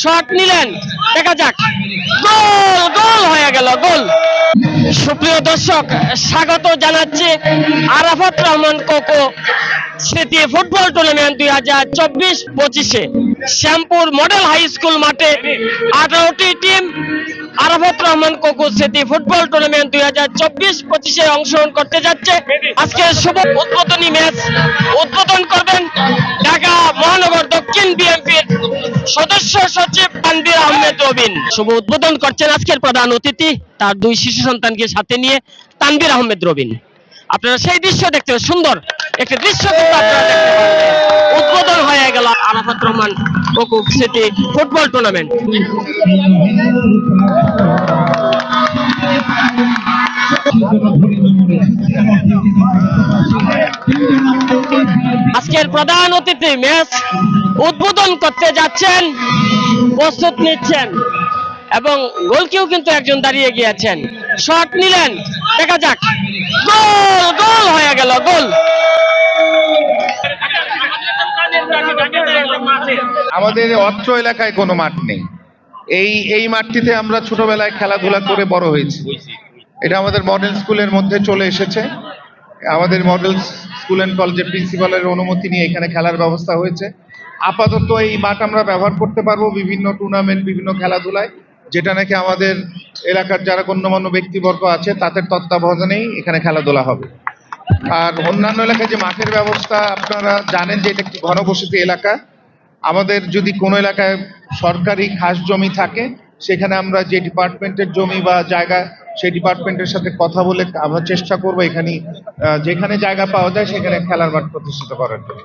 Shot নিলেন। দেখা যাক। গোল গোল হয়ে গেল, গোল। সুপ্রিয় দর্শক, স্বাগত জানাচ্ছে আরাফাত রহমান কোকো স্মৃতি ফুটবল টুর্নামেন্ট দুই হাজার চব্বিশ পঁচিশে। শ্যামপুর মডেল হাই স্কুল মাঠে আঠারোটি টিম আরাফাত রহমান কোকো স্মৃতি ফুটবল টুর্নামেন্ট দুই হাজার চব্বিশ পঁচিশে অংশগ্রহণ করতে যাচ্ছে। আজকে শুভ উদ্বোধনী ম্যাচ উদ্বোধন করবেন ঢাকা মহানগর দক্ষিণ বিএনপির সদস্য সচিব তানভীর আহমেদ রবিন। শুভ উদ্বোধন করছেন আজকের প্রধান অতিথি তার দুই শিশু সন্তানকে সাথে নিয়ে তানভীর আহমেদ রবিন। আপনারা সেই দৃশ্য দেখতে সুন্দর একটি দৃশ্য কিন্তু আপনারা দেখতে পাবেন উদ্বোধন হয়ে গেল আরাফাত রহমান কোকুক সিটি ফুটবল টুর্নামেন্ট। আজকের প্রধান অতিথি ম্যাচ উদ্বোধন করতে যাচ্ছেন, প্রস্তুত নিচ্ছেন এবং গোলকেও কিন্তু একজন দাঁড়িয়ে গিয়েছেন। শট নিলেন, দেখা যাক। গোল গোল হয়ে গেল, গোল। আমাদের অত্র এলাকায় কোনো মাঠ নেই। এই এই মাঠটিতে আমরা ছোটবেলায় খেলাধুলা করে বড় হয়েছি। এটা আমাদের মডেল স্কুলের মধ্যে চলে এসেছে। আমাদের মডেল স্কুল অ্যান্ড কলেজের প্রিন্সিপালের অনুমতি নিয়ে এখানে খেলার ব্যবস্থা হয়েছে। আপাতত এই মাঠ আমরা ব্যবহার করতে পারব বিভিন্ন টুর্নামেন্ট বিভিন্ন খেলাধুলায়। যেটা নাকি আমাদের এলাকার যারা গণ্যমান্য ব্যক্তিবর্গ আছে, তাদের তত্ত্বাবধানেই এখানে খেলাধুলা হবে। আর অন্যান্য এলাকায় যে মাঠের ব্যবস্থা আপনারা জানেন যে এটা একটি ঘনবসতি এলাকা। আমাদের যদি কোনো এলাকায় সরকারি খাস জমি থাকে, সেখানে আমরা যে ডিপার্টমেন্টের জমি বা জায়গা সেই ডিপার্টমেন্টের সাথে কথা বলে আমরা চেষ্টা করব এখানে যেখানে জায়গা পাওয়া যায় সেখানে খেলার মাঠ প্রতিষ্ঠিত করার জন্য।